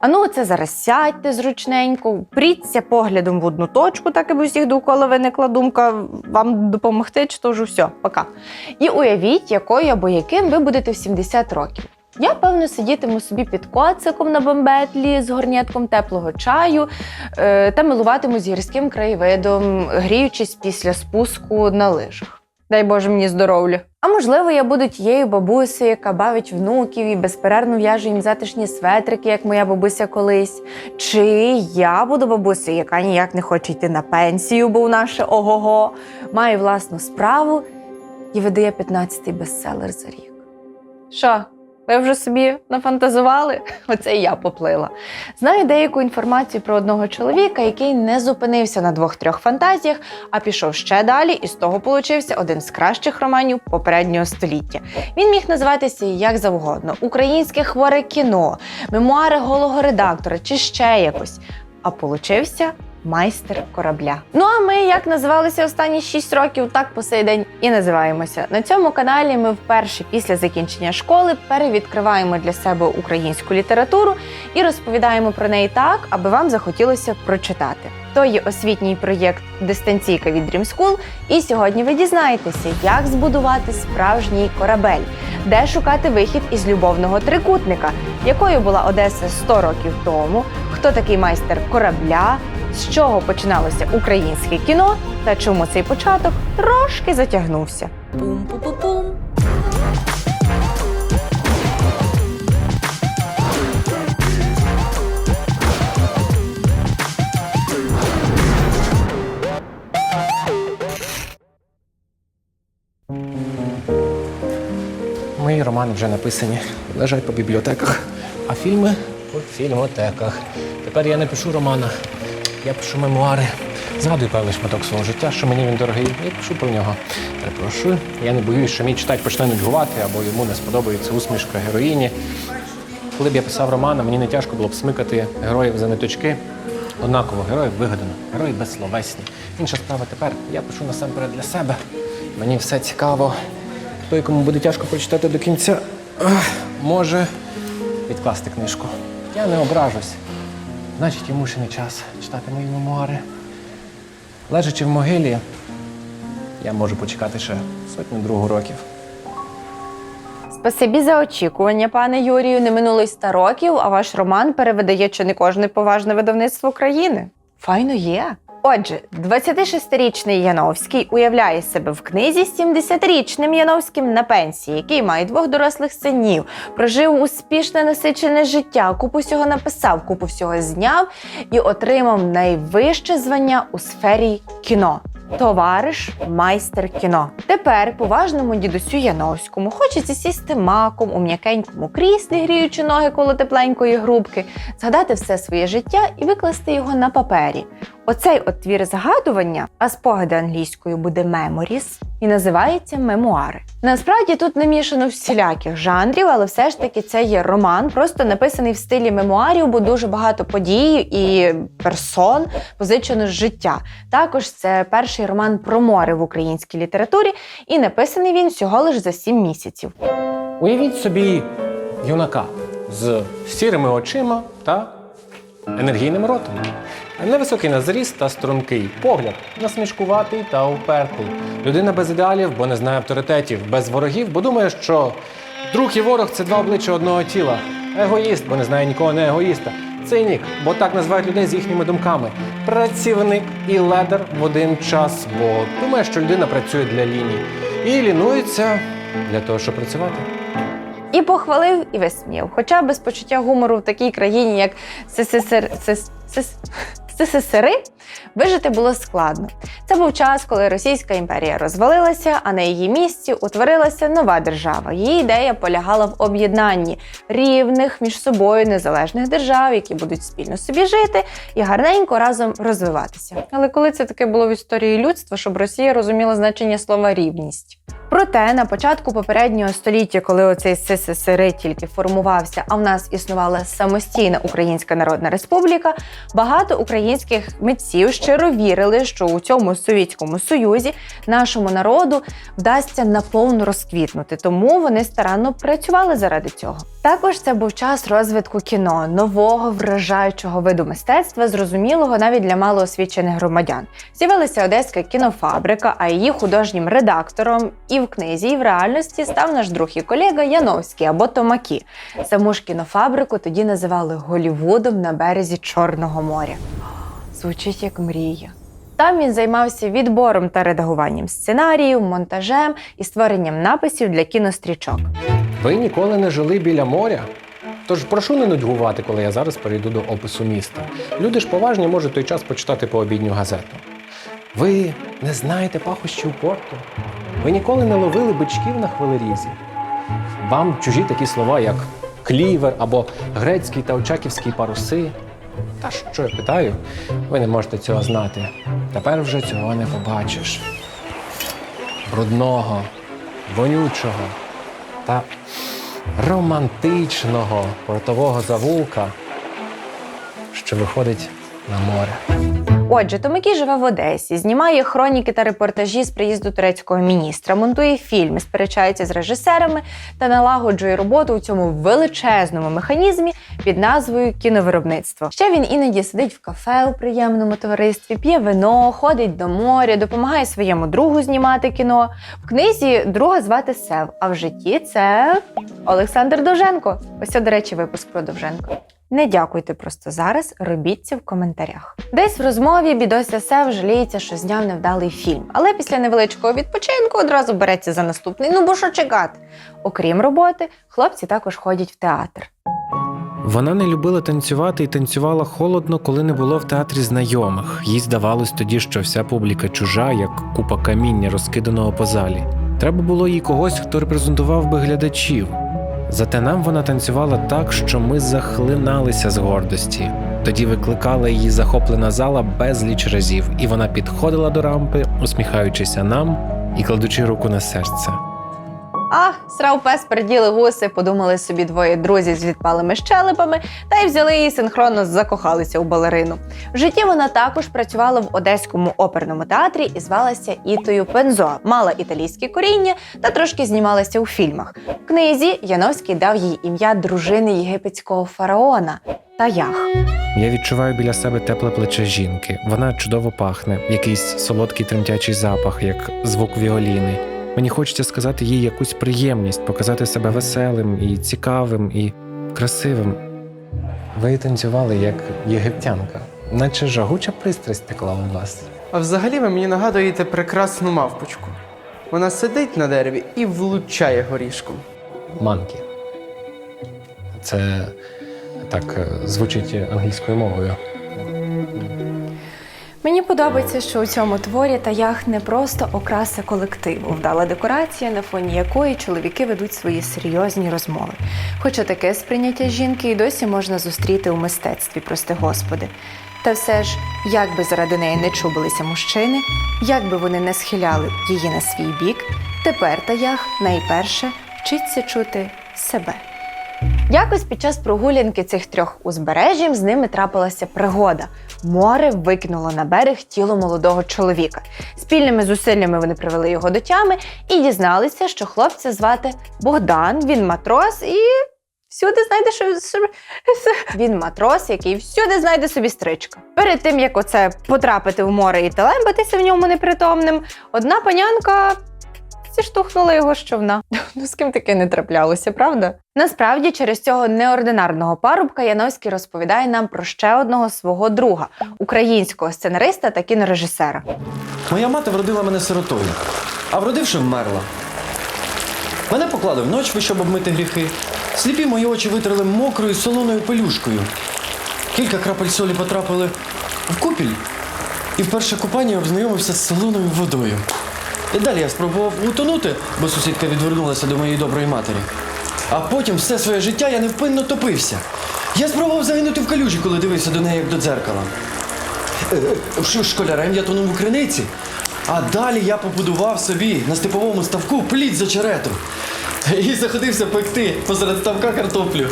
А ну, це зараз сядьте зручненько, пріться поглядом в одну точку, так в усіх довкола виникла думка вам допомогти, чи то вже все, пока. І уявіть, якою або яким ви будете в 70 років. Я, певно, сидітиму собі під коциком на бомбетлі з горнятком теплого чаю е, та милуватимусь гірським краєвидом, гріючись після спуску на лижах. Дай Боже мені здоров'я. А можливо, я буду тією бабусею, яка бавить внуків і безперервно в'яже їм затишні светрики, як моя бабуся колись. Чи я буду бабусею, яка ніяк не хоче йти на пенсію, бо в наше ого-го, має власну справу і видає 15-й бестселер за рік. Що? Ви вже собі нафантазували? Оце я поплила. Знаю деяку інформацію про одного чоловіка, який не зупинився на двох-трьох фантазіях, а пішов ще далі, і з того получився один з кращих романів попереднього століття. Він міг називатися як завгодно: українське хворе кіно, мемуари голого редактора чи ще якось. А получився майстер корабля. Ну а ми, як називалися останні 6 років, так по сей день і називаємося. На цьому каналі ми вперше після закінчення школи перевідкриваємо для себе українську літературу і розповідаємо про неї так, аби вам захотілося прочитати. То є освітній проєкт Дистанційка від Dream School, і сьогодні ви дізнаєтеся, як збудувати справжній корабель, де шукати вихід із любовного трикутника, якою була Одеса 100 років тому, хто такий майстер корабля, з чого починалося українське кіно та чому цей початок трошки затягнувся. Пум-пу-пу-пум. Мої романи вже написані, лежать по бібліотеках, а фільми по фільмотеках. Тепер я не пишу романа, я пишу мемуари. Згадую певний шматок свого життя, що мені він дорогий, і пишу про нього. Перепрошую. Я не боюсь, що мій читач почне нудьгувати або йому не сподобається усмішка героїні. Коли б я писав роман, мені не тяжко було б смикати героїв за ниточки. Однаково героїв вигадано, герої безсловесні. Інша справа тепер я пишу насамперед для себе. Мені все цікаво. Той, кому буде тяжко прочитати до кінця, може відкласти книжку. Я не ображусь. Значить, йому ще не час читати мої мемуари. Лежачи в могилі, я можу почекати ще сотню другу років. Спасибі за очікування, пане Юрію. Не минуло й ста років, а ваш роман перевидає чи не кожне поважне видавництво країни. Файно є. Отже, 26-річний Яновський уявляє себе в книзі з 70-річним Яновським на пенсії, який має двох дорослих синів, прожив успішне насичене життя, купу всього написав, купу всього зняв і отримав найвище звання у сфері кіно. Товариш майстер кіно. Тепер поважному дідусю Яновському хочеться сісти маком у м'якенькому кріслі, гріючи ноги коло тепленької грубки, згадати все своє життя і викласти його на папері. Оцей от твір згадування, а спогади англійською буде memories, і називається мемуари. Насправді тут намішано всіляких жанрів, але все ж таки це є роман, просто написаний в стилі мемуарів, бо дуже багато подій і персон позичено з життя. Також це перший роман про море в українській літературі, і написаний він всього лише за сім місяців. Уявіть собі юнака з сірими очима та енергійним ротом. Невисокий на зріст та стрункий погляд, насмішкуватий та упертий. Людина без ідеалів, бо не знає авторитетів, без ворогів, бо думає, що друг і ворог це два обличчя одного тіла. Егоїст, бо не знає нікого не егоїста. Цинік, бо так називають людей з їхніми думками. Працівник і ледер в один час, бо думає, що людина працює для лінії. І лінується для того, щоб працювати. І похвалив, і висміяв. Хоча без почуття гумору в такій країні, як СССР, СССР, вижити було складно. Це був час, коли Російська імперія розвалилася, а на її місці утворилася нова держава. Її ідея полягала в об'єднанні рівних між собою незалежних держав, які будуть спільно собі жити і гарненько разом розвиватися. Але коли це таке було в історії людства, щоб Росія розуміла значення слова рівність? Проте на початку попереднього століття, коли оцей СССР тільки формувався, а в нас існувала самостійна Українська Народна Республіка, багато українських митців щиро вірили, що у цьому совітському Союзі нашому народу вдасться наповну розквітнути. Тому вони старанно працювали заради цього. Також це був час розвитку кіно, нового вражаючого виду мистецтва, зрозумілого навіть для малоосвічених громадян. З'явилася одеська кінофабрика, а її художнім редактором і в книзі, і в реальності став наш друг і колега Яновський або Томакі. Саму ж кінофабрику тоді називали Голівудом на березі Чорного моря. Звучить як мрія. Там він займався відбором та редагуванням сценаріїв, монтажем і створенням написів для кінострічок. Ви ніколи не жили біля моря? Тож прошу не нудьгувати, коли я зараз перейду до опису міста. Люди ж поважні можуть той час почитати пообідню газету. Ви не знаєте пахощів порту? Ви ніколи не ловили бичків на хвилерізі? Вам чужі такі слова, як клівер або грецький та очаківський паруси. Та що я питаю? Ви не можете цього знати. Тепер вже цього не побачиш. Брудного, вонючого та романтичного портового завулка, що виходить на море. Отже, Томикій живе в Одесі, знімає хроніки та репортажі з приїзду турецького міністра, монтує фільми, сперечається з режисерами та налагоджує роботу у цьому величезному механізмі під назвою кіновиробництво. Ще він іноді сидить в кафе у приємному товаристві, п'є вино, ходить до моря, допомагає своєму другу знімати кіно. В книзі друга звати Сев, а в житті це Олександр Довженко. Ось, це, до речі, випуск про Довженко. Не дякуйте просто зараз, робіть це в коментарях. Десь в розмові бідося Сев жаліється, що зняв невдалий фільм, але після невеличкого відпочинку одразу береться за наступний. Ну бо що чекати? Окрім роботи, хлопці також ходять в театр. Вона не любила танцювати і танцювала холодно, коли не було в театрі знайомих. Їй здавалось тоді, що вся публіка чужа, як купа каміння, розкиданого по залі. Треба було їй когось, хто репрезентував би глядачів. Зате нам вона танцювала так, що ми захлиналися з гордості. Тоді викликала її захоплена зала безліч разів, і вона підходила до рампи, усміхаючися нам і кладучи руку на серце. А, срав пес, переділи гуси, подумали собі двоє друзів з відпалими щелепами, та й взяли її синхронно закохалися у балерину. В житті вона також працювала в одеському оперному театрі і звалася Ітою Пензо, мала італійське коріння та трошки знімалася у фільмах. В книзі Яновський дав їй ім'я дружини єгипетського фараона Таях. Я відчуваю біля себе тепле плече жінки. Вона чудово пахне, якийсь солодкий тремтячий запах, як звук віоліни. Мені хочеться сказати їй якусь приємність, показати себе веселим і цікавим і красивим. Ви танцювали як єгиптянка, наче жагуча пристрасть текла у вас. А взагалі ви мені нагадуєте прекрасну мавпочку. Вона сидить на дереві і влучає горішком. Манкі. Це так е, звучить англійською мовою. Мені подобається, що у цьому творі таях не просто окраса колективу, вдала декорація, на фоні якої чоловіки ведуть свої серйозні розмови. Хоча таке сприйняття жінки і досі можна зустріти у мистецтві, прости господи. Та все ж, як би заради неї не чубилися мужчини, як би вони не схиляли її на свій бік, тепер таях найперше вчиться чути себе. Якось під час прогулянки цих трьох узбережжям з ними трапилася пригода. Море викинуло на берег тіло молодого чоловіка. Спільними зусиллями вони привели його до тями і дізналися, що хлопця звати Богдан, він матрос і. Всюди знайде собі- він матрос, який всюди знайде собі стричка. Перед тим як оце потрапити в море і телембатися в ньому непритомним, одна панянка зіштовхнула його з човна. Ну з ким таке не траплялося, правда? Насправді, через цього неординарного парубка Яновський розповідає нам про ще одного свого друга, українського сценариста та кінорежисера. Моя мати вродила мене сиротою, а вродивши вмерла. Мене поклали в ночви, щоб обмити гріхи. Сліпі мої очі витерли мокрою солоною пелюшкою. Кілька крапель солі потрапили в купіль, і в перше купання обзнайомився з солоною водою. І далі я спробував утонути, бо сусідка відвернулася до моєї доброї матері. А потім все своє життя я невпинно топився. Я спробував загинути в калюжі, коли дивився до неї як до дзеркала. Е, е, школярем я тонув у криниці. А далі я побудував собі на степовому ставку плід з очерету. І заходився пекти посеред ставка картоплю.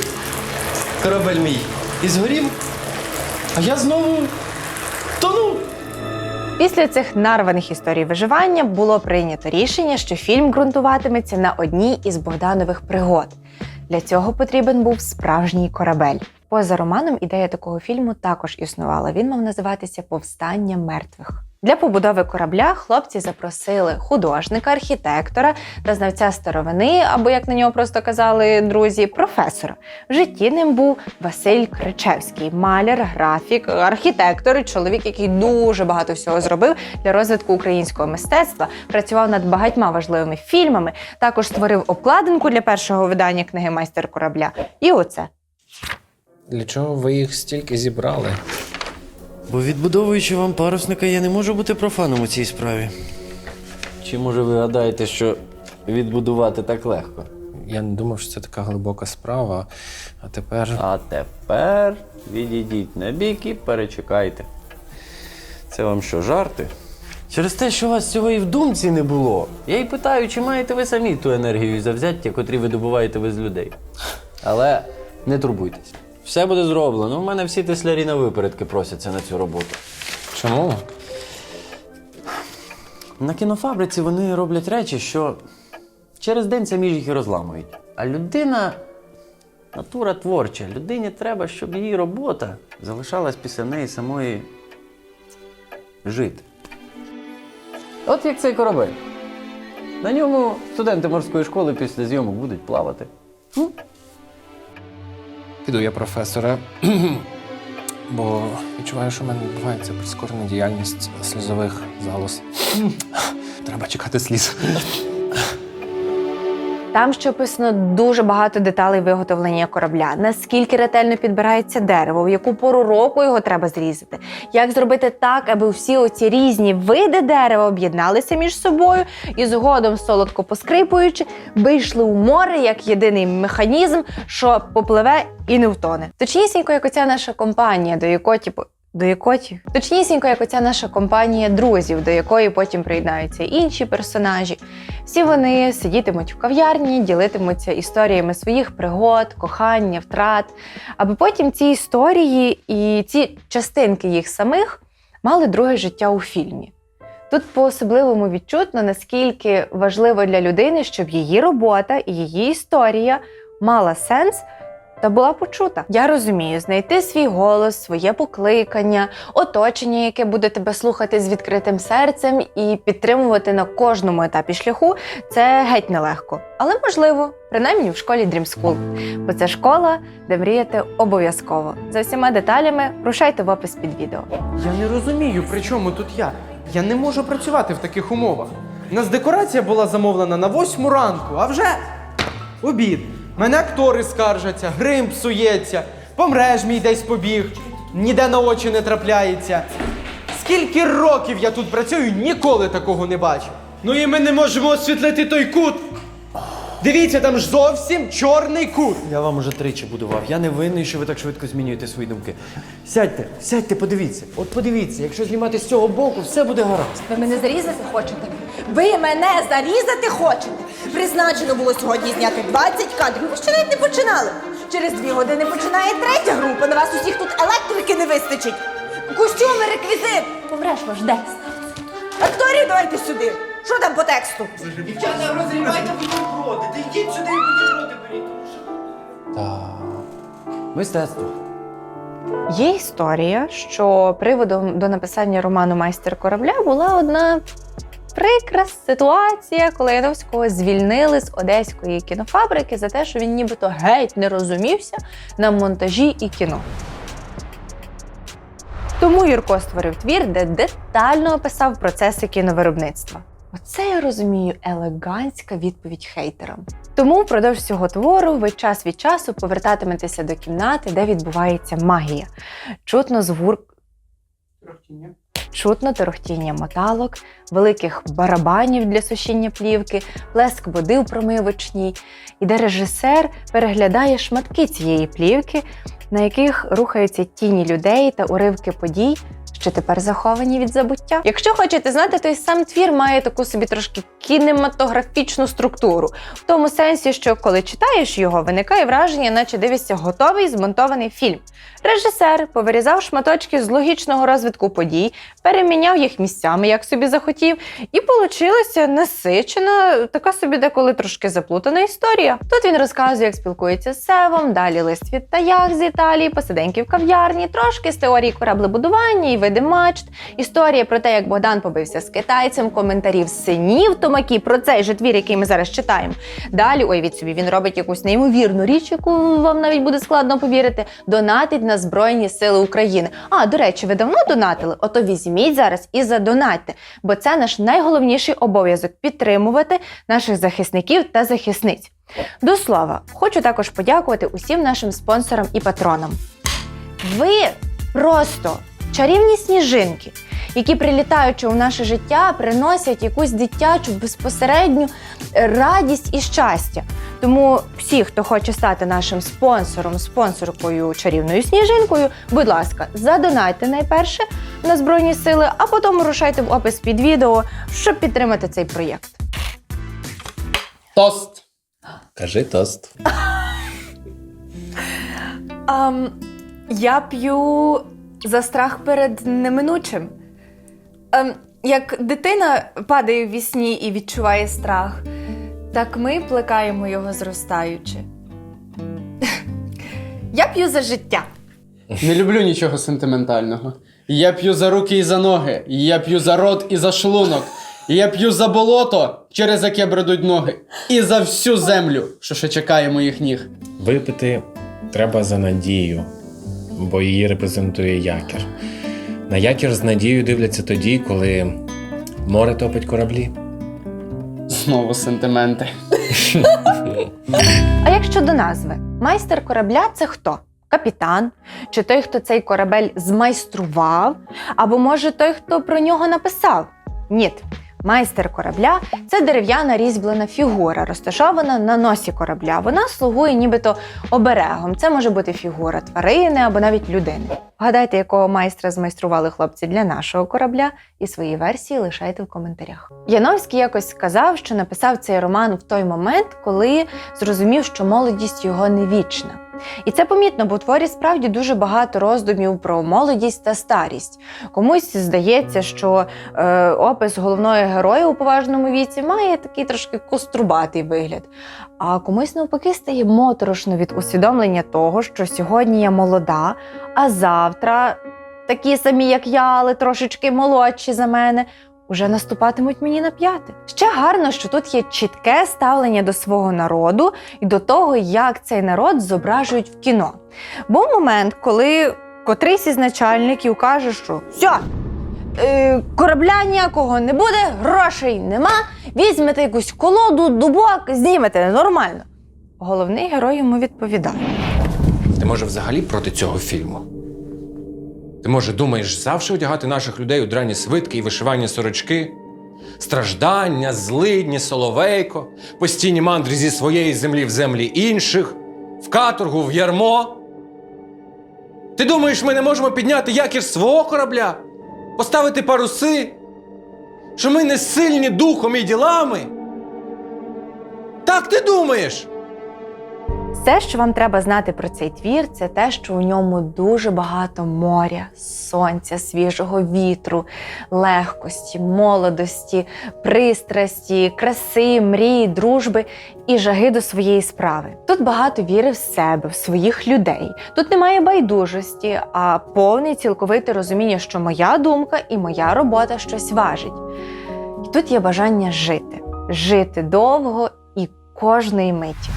Корабель мій. І згорів. А я знову тонув. Після цих нарваних історій виживання було прийнято рішення, що фільм ґрунтуватиметься на одній із Богданових пригод. Для цього потрібен був справжній корабель. Поза романом ідея такого фільму також існувала. Він мав називатися Повстання мертвих. Для побудови корабля хлопці запросили художника, архітектора та знавця старовини, або як на нього просто казали друзі, професора. В житті ним був Василь Кричевський, маляр, графік, архітектор, чоловік, який дуже багато всього зробив для розвитку українського мистецтва, працював над багатьма важливими фільмами, також створив обкладинку для першого видання книги Майстер корабля. І оце. Для чого ви їх стільки зібрали? Бо відбудовуючи вам парусника, я не можу бути профаном у цій справі. Чи може ви гадаєте, що відбудувати так легко? Я не думав, що це така глибока справа. А тепер. А тепер відійдіть на бік і перечекайте. Це вам що, жарти? Через те, що у вас цього і в думці не було. Я й питаю, чи маєте ви самі ту енергію і завзяття, котрі ви добуваєте ви з людей. Але не турбуйтесь. Все буде зроблено. У мене всі теслярі на випередки просяться на цю роботу. Чому? На кінофабриці вони роблять речі, що через день самі ж їх і розламують. А людина натура творча. Людині треба, щоб її робота залишалась після неї самої жити. От як цей корабель. На ньому студенти морської школи після зйомок будуть плавати. Піду я професора, бо відчуваю, що в мене відбувається прискорена діяльність сльозових залоз. Треба чекати сліз. Там ще описано дуже багато деталей виготовлення корабля, наскільки ретельно підбирається дерево, в яку пору року його треба зрізати, як зробити так, аби всі оці різні види дерева об'єдналися між собою і згодом, солодко поскрипуючи, вийшли у море як єдиний механізм, що попливе і не втоне. Точнісінько, як оця наша компанія, до якої, типу, до якої? Точнісінько, як оця наша компанія друзів, до якої потім приєднаються інші персонажі. Всі вони сидітимуть в кав'ярні, ділитимуться історіями своїх пригод, кохання, втрат, аби потім ці історії і ці частинки їх самих мали друге життя у фільмі. Тут по-особливому відчутно, наскільки важливо для людини, щоб її робота і її історія мала сенс та була почута. Я розумію, знайти свій голос, своє покликання, оточення, яке буде тебе слухати з відкритим серцем і підтримувати на кожному етапі шляху, це геть нелегко. Але можливо, принаймні в школі Dream School. Бо це школа, де мріяти обов'язково. За всіма деталями рушайте в опис під відео. Я не розумію, при чому тут я. Я не можу працювати в таких умовах. У нас декорація була замовлена на восьму ранку, а вже обід. Мене актори скаржаться, грим псується, помреж мій десь побіг, ніде на очі не трапляється. Скільки років я тут працюю, ніколи такого не бачив. Ну і ми не можемо освітлити той кут. Дивіться, там ж зовсім чорний кут. Я вам уже тричі будував. Я не винний, що ви так швидко змінюєте свої думки. Сядьте, сядьте, подивіться. От подивіться, якщо знімати з цього боку, все буде гаразд. Ви мене зарізати хочете? Ви мене зарізати хочете? Призначено було сьогодні зняти 20 кадрів. Ви ще навіть не починали. Через дві години починає третя група. На вас усіх тут електрики не вистачить. Костюми, реквізит. Помреш ваш десь. Акторів давайте сюди. Що там по тексту? Дівчата, розрівайте бутерброди, та йдіть сюди і бутерброди беріть. Мистецтво. Є історія, що приводом до написання роману Майстер корабля була одна прикра ситуація, коли Яновського звільнили з одеської кінофабрики за те, що він нібито геть не розумівся на монтажі і кіно. Тому Юрко створив твір, де детально описав процеси кіновиробництва. Оце я розумію елегантська відповідь хейтерам. Тому впродовж цього твору ви час від часу повертатиметеся до кімнати, де відбувається магія. Чутно звур Чутно торохтіння моталок, великих барабанів для сушіння плівки, плеск води у промивочній, і де режисер переглядає шматки цієї плівки, на яких рухаються тіні людей та уривки подій, що тепер заховані від забуття. Якщо хочете знати, то й сам твір має таку собі трошки кінематографічну структуру, в тому сенсі, що коли читаєш його, виникає враження, наче дивишся готовий змонтований фільм. Режисер повирізав шматочки з логічного розвитку подій, переміняв їх місцями, як собі захотів, і получилася насичена, така собі деколи трошки заплутана історія. Тут він розказує, як спілкується з Севом, далі лист від таях з Італії, посиденьки в кав'ярні, трошки з теорії кораблебудування і види мачт, історія про те, як Богдан побився з китайцем, коментарів синів Томакі про цей же твір, який ми зараз читаємо. Далі, уявіть собі, він робить якусь неймовірну річ, яку вам навіть буде складно повірити. Донатить на Збройні Сили України. А, до речі, ви давно донатили? Ото візьміть зараз і задонатьте, бо це наш найголовніший обов'язок підтримувати наших захисників та захисниць. До слова, хочу також подякувати усім нашим спонсорам і патронам. Ви просто чарівні сніжинки, які, прилітаючи у наше життя, приносять якусь дитячу безпосередню е, радість і щастя. Тому всі, хто хоче стати нашим спонсором, спонсоркою чарівною сніжинкою, будь ласка, задонайте найперше на Збройні Сили, а потім рушайте в опис під відео, щоб підтримати цей проєкт. Тост. Кажи тост. Um, я п'ю за страх перед неминучим. Ем, як дитина падає в вісні і відчуває страх, так ми плекаємо його зростаючи. Я п'ю за життя. Не люблю нічого сентиментального. Я п'ю за руки і за ноги. Я п'ю за рот і за шлунок. Я п'ю за болото, через яке бредуть ноги. І за всю землю, що ще чекає моїх ніг. Випити треба за надію, бо її репрезентує якір. На якір з надією дивляться тоді, коли море топить кораблі. Знову сентименти. А як щодо назви, майстер корабля це хто? Капітан? Чи той, хто цей корабель змайстрував? Або може той, хто про нього написав? Ні. Майстер корабля це дерев'яна різьблена фігура, розташована на носі корабля. Вона слугує нібито оберегом. Це може бути фігура тварини або навіть людини. Вгадайте, якого майстра змайстрували хлопці для нашого корабля, і свої версії лишайте в коментарях. Яновський якось сказав, що написав цей роман в той момент, коли зрозумів, що молодість його не вічна. І це помітно, бо в творі справді дуже багато роздумів про молодість та старість. Комусь здається, що е, опис головної героя у поважному віці має такий трошки кострубатий вигляд. А комусь навпаки стає моторошно від усвідомлення того, що сьогодні я молода, а завтра такі самі, як я, але трошечки молодші за мене. Уже наступатимуть мені на п'яти. Ще гарно, що тут є чітке ставлення до свого народу і до того, як цей народ зображують в кіно. Був момент, коли котрийсь із начальників каже, що все, е, корабля ніякого не буде, грошей нема, візьмете якусь колоду, дубок, знімете нормально. Головний герой йому відповідає. Ти може взагалі проти цього фільму? Ти може думаєш завжди одягати наших людей у драні свитки і вишивання сорочки? Страждання, злидні, соловейко, постійні мандри зі своєї землі в землі інших, в каторгу, в ярмо. Ти думаєш, ми не можемо підняти якір свого корабля, поставити паруси? Що ми не сильні духом і ділами? Так ти думаєш? Все, що вам треба знати про цей твір, це те, що у ньому дуже багато моря, сонця, свіжого вітру, легкості, молодості, пристрасті, краси, мрії, дружби і жаги до своєї справи. Тут багато віри в себе, в своїх людей. Тут немає байдужості, а повне і цілковите розуміння, що моя думка і моя робота щось важить. І тут є бажання жити, жити довго і кожної миті.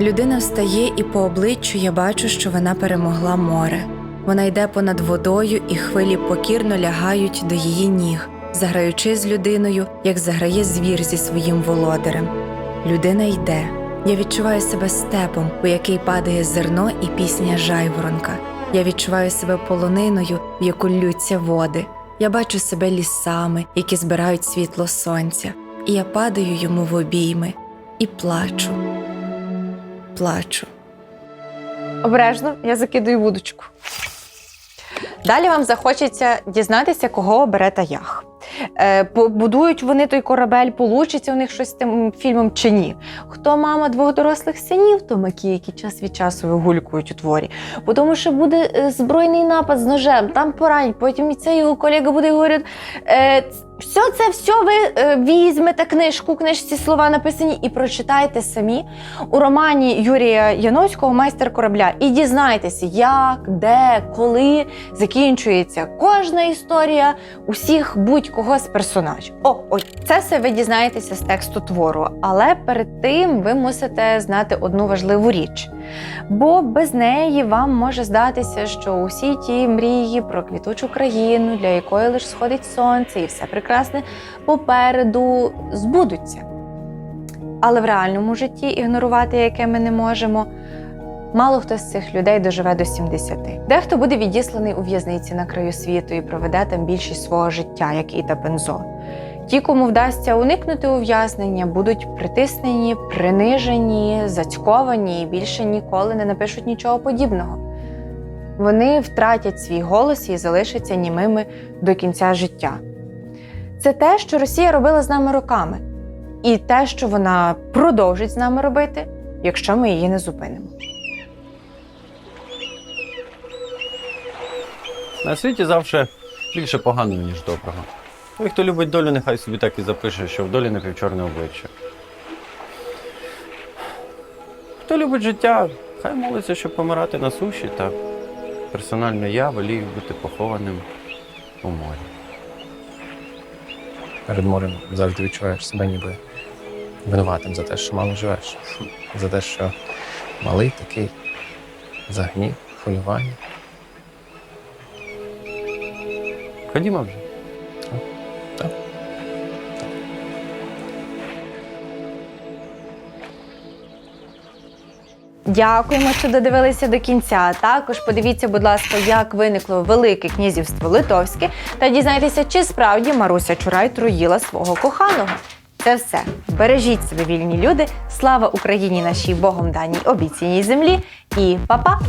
Людина встає, і по обличчю я бачу, що вона перемогла море. Вона йде понад водою, і хвилі покірно лягають до її ніг, заграючи з людиною, як заграє звір зі своїм володарем. Людина йде. Я відчуваю себе степом, у який падає зерно і пісня жайворонка. Я відчуваю себе полониною, в яку ллються води. Я бачу себе лісами, які збирають світло сонця, і я падаю йому в обійми і плачу плачу. Обережно, я закидую вудочку. Далі вам захочеться дізнатися, кого обере таях. Е, побудують вони той корабель, получиться у них щось з тим фільмом чи ні. Хто мама двох дорослих синів, то макі, які час від часу вигулькують у творі. Бо Тому що буде е, збройний напад з ножем, там порань, потім і цей його колега буде говорити. Е, все це все ви візьмете книжку, книжці слова написані і прочитайте самі у романі Юрія Яновського Майстер корабля. І дізнайтеся, як, де, коли закінчується кожна історія усіх будь-кого з персонажів. О, ой, це все ви дізнаєтеся з тексту твору. Але перед тим ви мусите знати одну важливу річ. Бо без неї вам може здатися, що усі ті мрії про квітучу країну, для якої лише сходить сонце, і все прекрасне попереду збудуться. Але в реальному житті ігнорувати яке ми не можемо. Мало хто з цих людей доживе до 70. Дехто буде відісланий у в'язниці на краю світу і проведе там більшість свого життя, як Іта Пензо. Ті, кому вдасться уникнути ув'язнення, будуть притиснені, принижені, зацьковані і більше ніколи не напишуть нічого подібного. Вони втратять свій голос і залишаться німими до кінця життя. Це те, що Росія робила з нами роками, і те, що вона продовжить з нами робити, якщо ми її не зупинимо. На світі завжди більше поганого, ніж доброго. Той, хто любить долю, нехай собі так і запише, що в долі напівчорне обличчя. Хто любить життя, хай молиться, щоб помирати на суші, та персонально я волію бути похованим у морі. Перед морем завжди відчуваєш себе ніби винуватим за те, що мало живеш, за те, що малий такий загнів, хвилювання. Ходімо вже. Дякуємо, що додивилися до кінця. Також подивіться, будь ласка, як виникло Велике князівство Литовське, та дізнайтеся, чи справді Маруся Чурай труїла свого коханого. Це все. Бережіть себе, вільні люди. Слава Україні, нашій Богом даній обіцяній землі. І па-па!